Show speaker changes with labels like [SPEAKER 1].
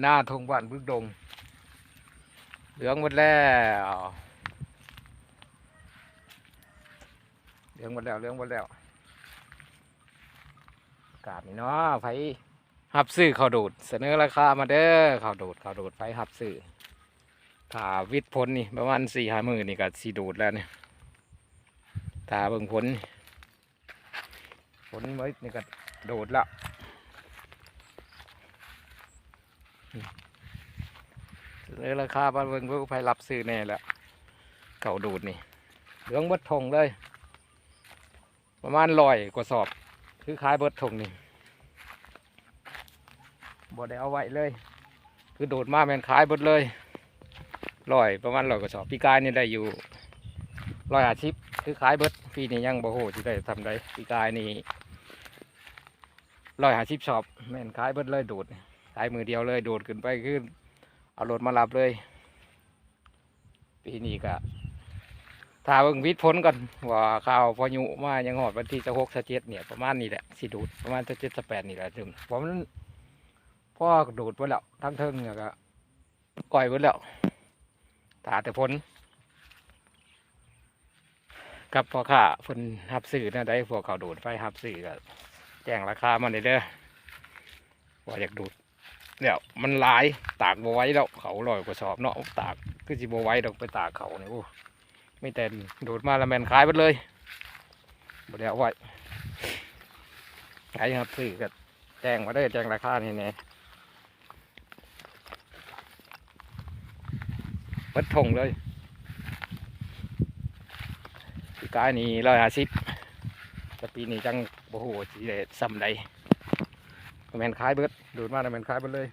[SPEAKER 1] หน้าทงบ้านบึกดง เหลืองหมดแล้ว เหลืองหมดแล้ว เหลืองหมดแล้ว กาศนี่เนาะไฟหับซื้อข้าวโดูดเสนอราคามาเด้อข้าวโดูดข้าวโดูดไฟหับซื้อถ้าวิทย์ผลนี่ประมาณสี่ห้ามือนี่ก็สีดูดแล้วเนี่ยถ้าเบิ่งผลนี่ผลไว้นี่ก็โดดแล้ว เลยราคาบ้านเบิ่งเพื่อไปรับซื้อแน่แหละเก่าดูดนี่เหลืองเบิดทงเลย ประมาณลอยกว่าสอบ คือขายเบิดทงนี่บ่ได้เอาไว้เลย คือโดดมาแมนขายเบิดเลยลอยประมาณลอยกว่าสอบปีกายนี่ได้อยู่ลอยอาชิพคือขายเบิดปีนี้ยังบ่โหที่ได้ทำได้ปีกายนี่ลอยอาชิพสอบแมนขายเบิดเลยโดด ขายมือเดียวเลย โดดขึ้นไปขึ้น เอารถมารับเลย ปีนี้ก็ถ้าเบิ่งวิทย์ผลก่อนว่าข่าวพายุมายังหอดวันที่จะหกจะเจ็ดเนี่ยประมาณนี้แหละสิดูดประมาณจะเจ็ดจะแปดนี่แหละถึงเพราะมันพ่อดูดไปแล้วทั้งเทิงเนี่ยก็ก่อยไปแล้วถ้าแต่ผลกับพ่อข้าเพิ่นหับสื่อนะได้พวกเขาดูดไฟหับสื่อก็แจ้งราคามาเลยเด้อว่าอยากดูด เนี่ยมันลายตากบไว้แล้วเขาลอยกว่าสอบเนาะตากคือสิบไว้ดอกไปตากเขาเนี่ยโอ้ไม่แต่โดดมาล้วแมนขายไปเลยบ่ได้เอาไว้ขายครับซื้อก็แจ้งมาได้แจ้งราคาเนี่แน่เปิดทงเลยปีกายนี่ร้อยห้าสิบแต่ปีนี้จังโอ้โหสิได้ซ้ำใด แมนคล้ายเบิดดูดมาแมนคล้ายเบิดเลย